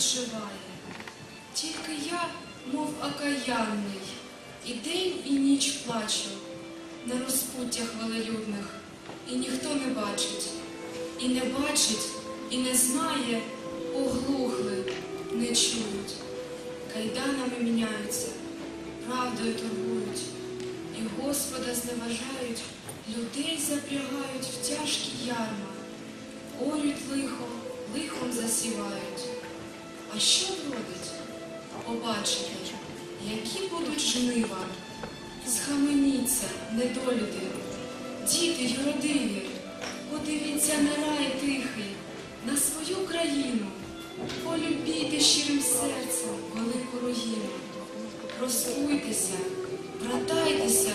спочиває. Тільки я, мов окаянний, і день, і ніч плачу на розпуттях велелюдних, і ніхто не бачить, і не бачить, і не знає, оглухли, не чують. Кайданами міняються, правдою торгують, і Господа зневажають, людей запрягають в тяжкі ярма, орють лихо, лихом засівають. А що вродить? Побачите, які будуть жнива. Схаменіться, недолюди, діти юродиві, подивіться на рай тихий, на свою країну, полюбійте щирим серцем велику руїну. Розкуйтеся, братайтеся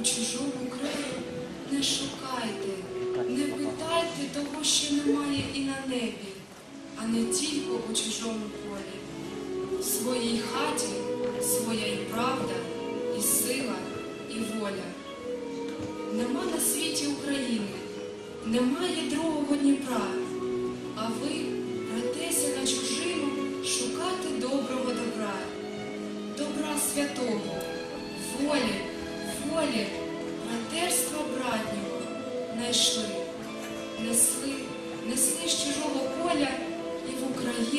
у чужому краю, не шукайте, не питайте того, що немає і на небі, а не тільки у чужому полі. В своїй хаті своя і правда, і сила, і воля. Нема на світі України, немає другого Дніпра, а ви братеся на чужину шукати доброго добра, добра святого, волі, волі, братерства братнього найшли, несли, несли з чужого поля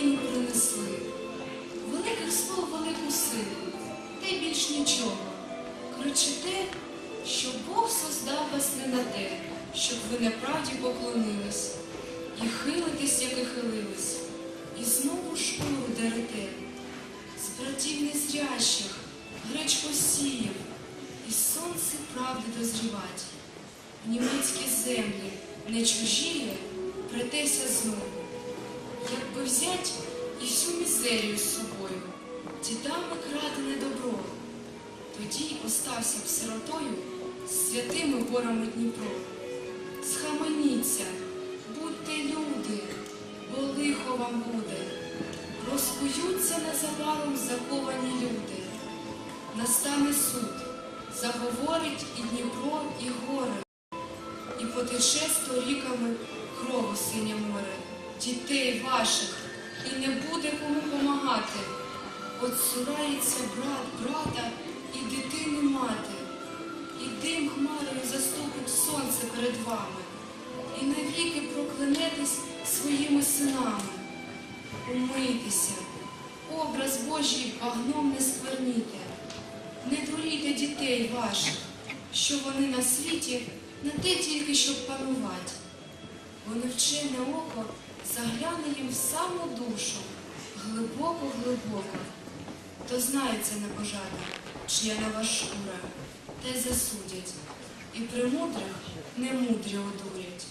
і принесли. Великих слов велику силу, та й більш нічого. Кричите, що Бог создав вас не на те, щоб ви неправді поклонились, і хилитесь, як і хилились, і знову шкуру дерете. З братів незрящих, гречко сіяв, і сонце правди дозрівать. В німецькі землі не чужіє, претеся знову. Якби взять і всю мізерію з собою, дідами крадене добро, тоді остався б сиротою з святими горами Дніпро. Схаменіться, будьте люди, бо лихо вам буде. Розкуються незабаром заковані люди. Настане суд, заговорить і Дніпро, і гори, і потече сторіками крову синє море, дітей ваших, і не буде кому помагати. От цурається брат брата і дитини мати, і дим хмарою заступить сонце перед вами, і навіки проклянетесь своїми синами. Умийтеся, образ Божий багном не скверніте, не дурійте дітей ваших, що вони на світі не те тільки, щоб панувати. Бо невчене око загляне їм в саму душу, глибоко-глибоко. То знається небожата, чия нова шкура, й засудять, і премудрих немудрі одурять.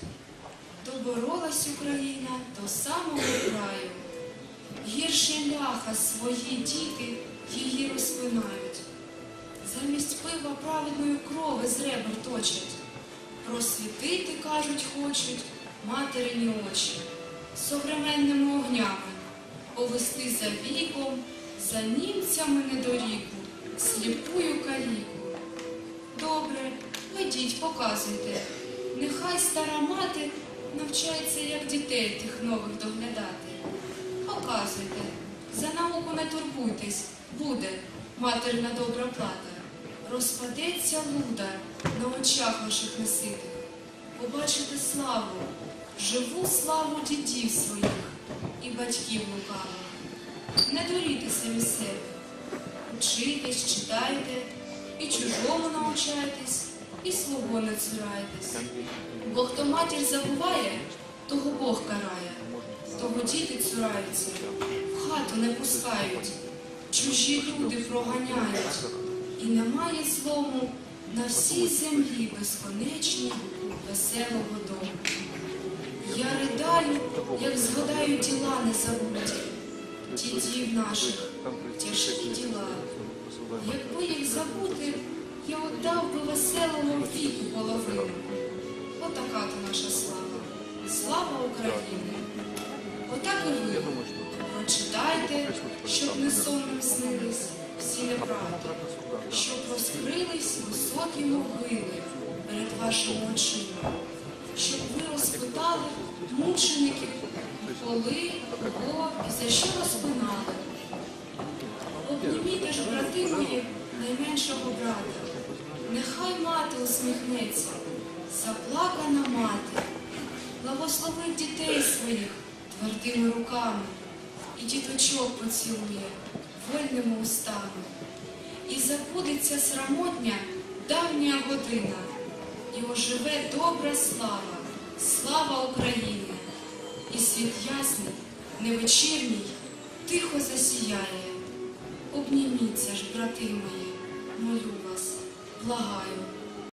Доборолась Україна до самого краю. Гірше ляха свої діти її розпинають. Замість пива праведної крови з ребер точать. Просвітити, кажуть, хочуть материні очі, современними огнями, повести за віком, за німцями недоріку, сліпую каліку. Добре, ведіть, показуйте. Нехай стара мати навчається, як дітей тих нових доглядати. Показуйте, за науку не турбуйтесь, буде материна добра плата. Розпадеться луда на очах ваших неситих. Побачите славу, живу славу дітів своїх і батьків лукавих. Не дуріте самі себе. Учитесь, читайте, і чужому навчайтесь, і свого не цурайтесь. Бо хто матір забуває, того Бог карає, того діти цураються, в хату не пускають, чужі люди проганяють, і немає злому на всій землі безконечній веселого дому. Я ридаю, як згадаю діла незабуті, дідів наших, тяжкі діла. Якби їх забути, я отдав би веселому віку половину. Отака то наша слава. Слава України! Отак і ви. Прочитайте, щоб не сонним снились всі неправди, щоб розкрились високі могили перед вашими очима, щоб ви розпитали. Спитали мучеників, коли, кого і за що розпинали. Обніміте ж, брати мої, найменшого брата. Нехай мати усміхнеться, заплакана мати, благословить дітей своїх твердими руками і діточок поцілує вольними устами. І забудеться срамотня давня година, і оживе добра слава, слава Україні! і світ ясний, невечірній, тихо засіяє. Обніміться ж, брати мої, молю вас, благаю,